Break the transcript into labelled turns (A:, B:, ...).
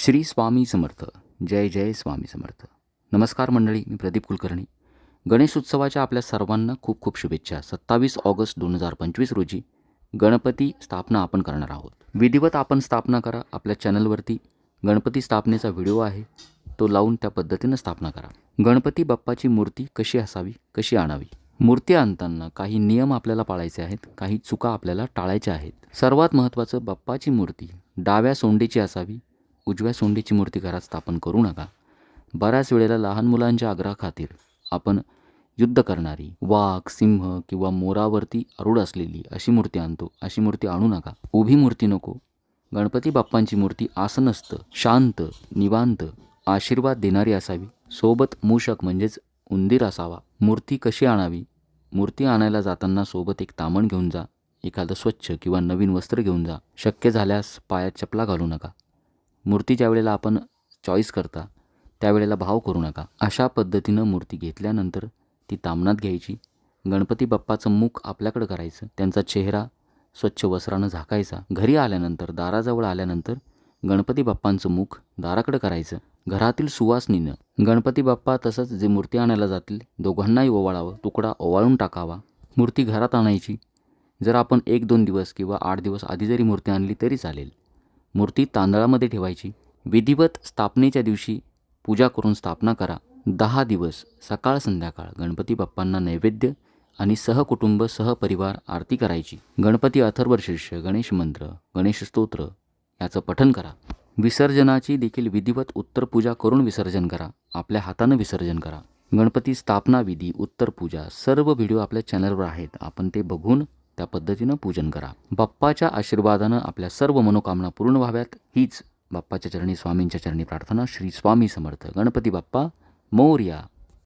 A: श्री स्वामी समर्थ. जय जय स्वामी समर्थ. नमस्कार मंडळी मी प्रदीप कुलकर्णी. गणेश उत्सवाच्या आपल्या सर्वांना खूप खूप शुभेच्छा. सत्तावीस ऑगस्ट दोन हजार पंचवीस रोजी गणपती स्थापना आपण करणार आहोत. विधिवत आपण स्थापना करा. आपल्या चॅनलवरती गणपती स्थापनेचा व्हिडिओ आहे. तो लावून त्या पद्धतीनं स्थापना करा. गणपती बाप्पाची मूर्ती कशी असावी? कशी आणावी? मूर्ती आणताना काही नियम आपल्याला पाळायचे आहेत. काही चुका आपल्याला टाळायच्या आहेत. सर्वात महत्त्वाचं बाप्पाची मूर्ती डाव्या सोंडीची असावी. उजव्या सोंडीची मूर्ती घरात स्थापन करू नका. बऱ्याच वेळेला लहान मुलांच्या आग्रहाखातीर आपण युद्ध करणारी वाघ सिंह किंवा मोरावरती आरूढ असलेली अशी मूर्ती आणतो. अशी मूर्ती आणू नका. उभी मूर्ती नको. गणपती बाप्पांची मूर्ती आसनस्थ शांत निवांत आशीर्वाद देणारी असावी. सोबत मूषक म्हणजेच उंदीर असावा. मूर्ती कशी आणावी? मूर्ती आणायला जाताना सोबत एक तामण घेऊन जा. एखादं स्वच्छ किंवा नवीन वस्त्र घेऊन जा. शक्य झाल्यास पायात चपला घालू नका. मूर्ती ज्या वेळेला आपण चॉईस करता त्यावेळेला भाव करू नका. अशा पद्धतीनं मूर्ती घेतल्यानंतर ती तामणात घ्यायची. गणपती बाप्पाचं मुख आपल्याकडं करायचं. त्यांचा चेहरा स्वच्छ वस्त्रानं झाकायचा. घरी आल्यानंतर दाराजवळ आल्यानंतर गणपती बाप्पांचं मुख दाराकडं करायचं. घरातील सुवासनीनं गणपती बाप्पा तसंच जे मूर्ती आणायला जातील दोघांनाही ओवाळावं तुकडा ओवाळून टाकावा. मूर्ती घरात आणायची. जर आपण एक दोन दिवस किंवा आठ दिवस आधी जरी मूर्ती आणली तरी चालेल. मूर्ती तांदळामध्ये ठेवायची. विधिवत स्थापनेच्या दिवशी पूजा करून स्थापना करा. दहा दिवस सकाळ संध्याकाळ गणपती बाप्पांना नैवेद्य आणि सहकुटुंब सहपरिवार आरती करायची. गणपती अथर्वशीर्ष गणेश मंत्र गणेश स्तोत्र याचं पठन करा. विसर्जनाची देखील विधिवत उत्तर पूजा करून विसर्जन करा. आपल्या हातानं विसर्जन करा. गणपती स्थापना विधी उत्तर पूजा सर्व व्हिडिओ आपल्या चॅनलवर आहेत. आपण ते बघून त्या पद्धतीनं पूजन करा. बाप्पाच्या आशीर्वादानं आपल्या सर्व मनोकामना पूर्ण व्हाव्यात. हीच बाप्पाच्या चरणी स्वामींच्या चरणी प्रार्थना श्री स्वामी समर्थ. गणपती बाप्पा मोर्या.